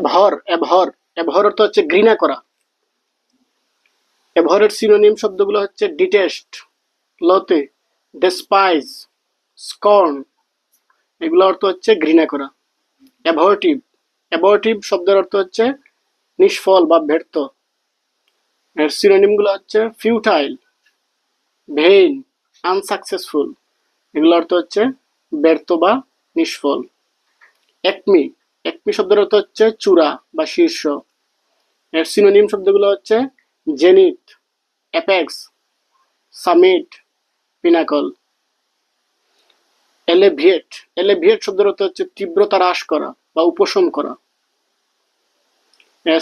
অ্যাভর অ্যাভর অ্যাভর অর্থ হচ্ছে ঘৃণা করা। অ্যাভরের সিনোনিম শব্দগুলো হচ্ছে ডিটেস্ট লতে ডেসপাইজ স্কর্ন এগুলো অর্থ হচ্ছে ঘৃণা করা। অ্যাভর্টিভ অ্যাবর্টিভ শব্দের অর্থ হচ্ছে নিষ্ফল বা ব্যর্থ। এর সিনোনিমগুলো হচ্ছে ফিউটাইল ভেইন আনসাকসেসফুল এগুলো অর্থ হচ্ছে ব্যর্থ বা নিষ্ফল। একমি একমি শব্দের অর্থ হচ্ছে চূড়া বা শীর্ষ। এর সিনোনিম শব্দগুলো হচ্ছে zenith apex summit pinnacle elevate elevate শব্দের অর্থ হচ্ছে তীব্রতা হ্রাস করা বা উপশম করা।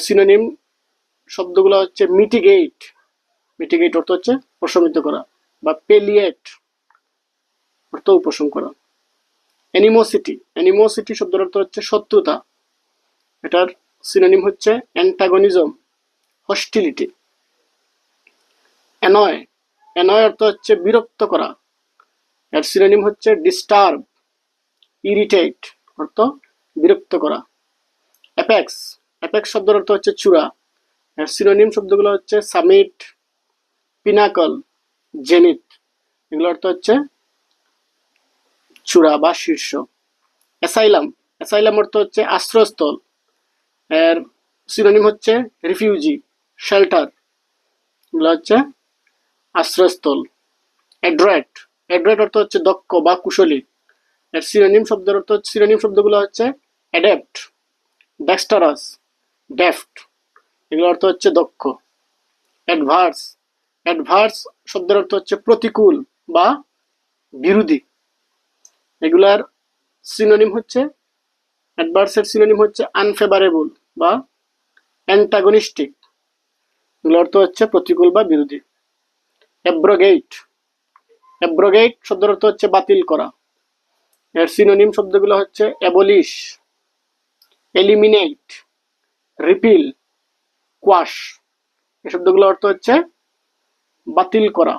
সিনোনিম শব্দগুলো হচ্ছে মিটিগেট মিটিগেট অর্থ হচ্ছে প্রশমিত করা বা পেলিয়েট অর্থ উপশম করা। অ্যানিমোসিটি অ্যানিমোসিটি শব্দের অর্থ হচ্ছে শত্রুতা। এটার সিনোনিম হচ্ছে অ্যান্টাগনিজম হস্টিলিটি অ্যানয় অ্যানয় অর্থ হচ্ছে বিরক্ত করা। এর সিনোনিম হচ্ছে ডিস্টার্ব ইরিটেট অর্থ বিরক্ত করা। অ্যাপেক্স অ্যাপেক্স শব্দের অর্থ হচ্ছে চূড়া। এর সিনোনিম শব্দগুলো হচ্ছে সামিট পিনাকল জেনিত এগুলো অর্থ হচ্ছে চূড়া বা শীর্ষ। অ্যাসাইলাম। অ্যাসাইলাম অর্থ হচ্ছে আশ্রয়স্থল। এর সিনোনিম হচ্ছে রিফিউজি, শেল্টার। এগুলো হচ্ছে আশ্রয়স্থল। অ্যাড্রয়েট অ্যাড্রয়েট অর্থ হচ্ছে দক্ষ বা কুশলী। এর সিনোনিম শব্দের অর্থ হচ্ছে সিনোনিম শব্দগুলো হচ্ছে অ্যাডেপ্ট, ডেক্সটারাস, ডেফট। এগুলো অর্থ হচ্ছে দক্ষ। অ্যাডভার্স। অ্যাডভার্স শব্দের অর্থ হচ্ছে প্রতিকূল বা বিরোধী। এগুলার সিনোনিম হচ্ছে অ্যাডভার্সের সিনোনিম হচ্ছে আনফেভারেবল বা অ্যান্টাগনিস্টিক এগুলোর অর্থ হচ্ছে প্রতিকূল বা বিরোধী। অ্যাব্রোগেট অ্যাব্রোগেট শব্দের অর্থ হচ্ছে বাতিল করা। এর সিনোনিম শব্দগুলো হচ্ছে অ্যাবলিশ এলিমিনেট রিপিল কোয়াশ এই শব্দগুলো অর্থ হচ্ছে বাতিল করা।